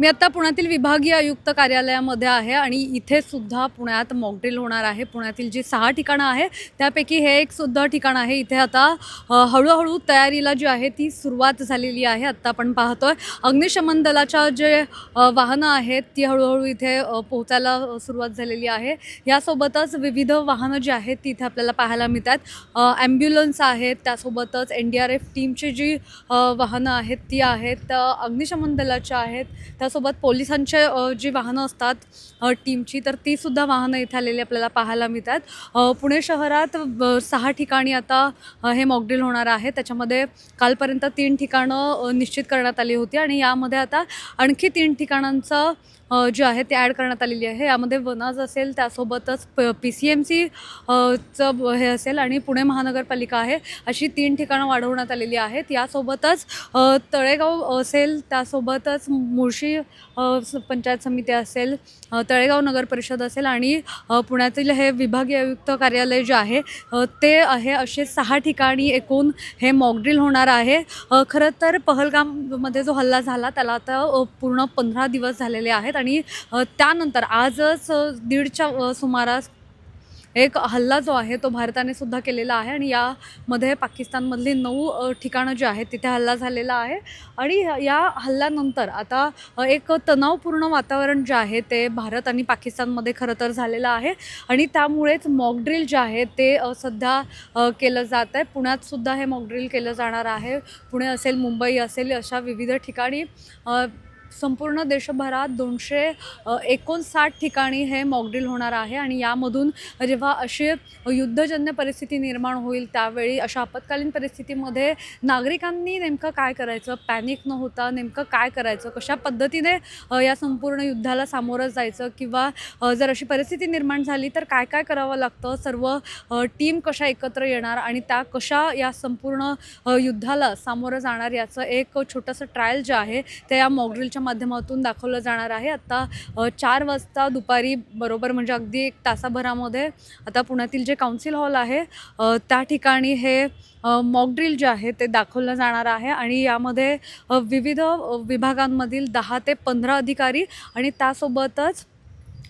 मी आता पुण्यातील विभागीय आयुक्त कार्यालयामध्ये आहे आणि इथे सुद्धा पुण्यात मॉकड्रिल होणार आहे. पुण्यातील जी सहा ठिकाणं आहे त्यापैकी हे एक सुद्धा ठिकाण आहे. इथे आता हळूहळू तयारीला जी आहे ती सुरुवात झालेली आहे. आत्ता आपण पाहतोय अग्निशमन दलाच्या जे वाहनं आहेत ती हळूहळू इथे पोहोचायला सुरुवात झालेली आहे. यासोबतच विविध वाहनं जी आहेत ती इथे आपल्याला पाहायला मिळतात. ॲम्ब्युलन्स आहेत त्यासोबतच एन डी आर एफ टीमची जी वाहनं आहेत ती आहेत. अग्निशमन दलाच्या आहेत त्या त्यासोबत पोलिसांचे जी वाहनं असतात टीमची तर ती सुद्धा वाहनं इथे आलेली आपल्याला पाहायला मिळतात. पुणे शहरात सहा ठिकाणी आता हे मॉकड्रिल होणार आहे. त्याच्यामध्ये कालपर्यंत तीन ठिकाणं निश्चित करण्यात आली होती आणि यामध्ये आता आणखी तीन ठिकाणांचं जे आहे ते ॲड करण्यात आलेली आहे. यामध्ये वनाज असेल त्यासोबतच प पी सी एम सी चं ब- हे असेल आणि पुणे महानगरपालिका आहे. अशी तीन ठिकाणं वाढवण्यात आलेली आहेत. यासोबतच तळेगाव असेल त्यासोबतच मुळशी पंचायत समिती असेल तळेगाव नगर परिषद असेल आणि पुण्यातील हे विभागीय आयुक्त कार्यालय जे आहे ते आहे असे सहा ठिकाणी एकूण हे मॉकड्रिल होणार आहे. खरं तर पहलगाममध्ये जो हल्ला झाला त्याला आता पूर्ण पंधरा दिवस झालेले आहेत आणि त्यानंतर आजच दीडच्या सुमारास एक हल्ला जो आहे तो भारताने सुद्धा केलेला आहे आणि यामध्ये पाकिस्तानमधली नऊ ठिकाणं जी आहेत तिथे हल्ला झालेला आहे. आणि या हल्ल्यानंतर आता एक तणावपूर्ण वातावरण जे आहे ते भारत आणि पाकिस्तानमध्ये खरं तर झालेलं आहे. आणि त्यामुळेच मॉकड्रिल जे आहे ते सध्या केलं जात आहे. पुण्यात सुद्धा हे मॉकड्रिल केलं जाणार आहे. पुणे असेल मुंबई असेल अशा विविध ठिकाणी संपूर्ण देशभरात दोनशे एकोणसाठ ठिकाणी हे मॉकड्रिल होणार आहे आणि यामधून जेव्हा अशी युद्धजन्य परिस्थिती निर्माण होईल त्यावेळी अशा आपत्कालीन परिस्थितीमध्ये नागरिकांनी नेमकं काय करायचं? पॅनिक न होता नेमकं काय करायचं? कशा पद्धतीने या संपूर्ण युद्धाला सामोरं जायचं? किंवा जर अशी परिस्थिती निर्माण झाली तर काय काय करावं लागतं? सर्व टीम कशा एकत्र येणार आणि त्या कशा या संपूर्ण युद्धाला सामोरं जाणार याचं एक छोटंसं ट्रायल जे आहे ते या मॉकड्रिलच्या माध्यमातून दाखवलं जाणार आहे. आत्ता चार वाजता दुपारी बरोबर म्हणजे अगदी एक तासाभरामध्ये आता पुण्यातील जे काउन्सिल हॉल आहे त्या ठिकाणी हे मॉकड्रिल जे आहे ते दाखवलं जाणार आहे. आणि यामध्ये विविध विभागांमधील दहा ते पंधरा अधिकारी आणि त्यासोबतच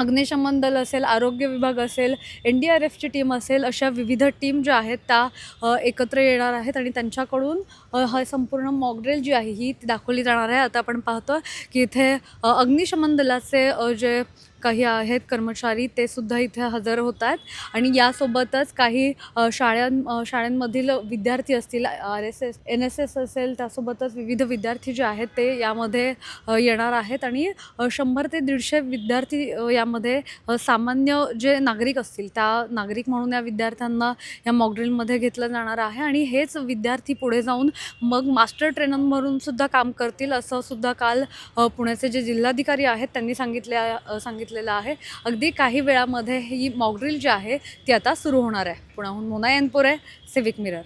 अग्निशमन दल असेल आरोग्य विभाग असेल एन डी आर एफची टीम असेल अशा विविध टीम ज्या आहेत त्या एकत्र येणार आहेत आणि त्यांच्याकडून हा संपूर्ण मॉकड्रेल जी आहे ही दाखवली जाणार आहे. आता आपण पाहतो की इथे अग्निशमन दलाचे जे काही आहेत कर्मचारी ते सुद्धा इथे हजर होत आहेत आणि यासोबतच काही शाळां शाळांमधील विद्यार्थी असतील R S S N S S असेल त्यासोबतच विविध विद्यार्थी जे आहेत ते यामध्ये येणार आहेत. आणि शंभर ते दीडशे विद्यार्थी यामध्ये सामान्य जे नागरिक असतील त्या नागरिक म्हणून या विद्यार्थ्यांना या मॉकड्रिलमध्ये घेतलं जाणार आहे. आणि हेच विद्यार्थी पुढे जाऊन मग मास्टर ट्रेनर म्हणून सुद्धा काम करतील असं सुद्धा काल पुण्याचे जे जिल्हाधिकारी आहेत त्यांनी सांगितले सांगितलं सांगितलेलं आहे. अगदी काही वेळामध्ये ही मॉकड्रिल जी आहे ती आता सुरू होणार आहे. पुण्याहून मोना आहे सिविक मिरर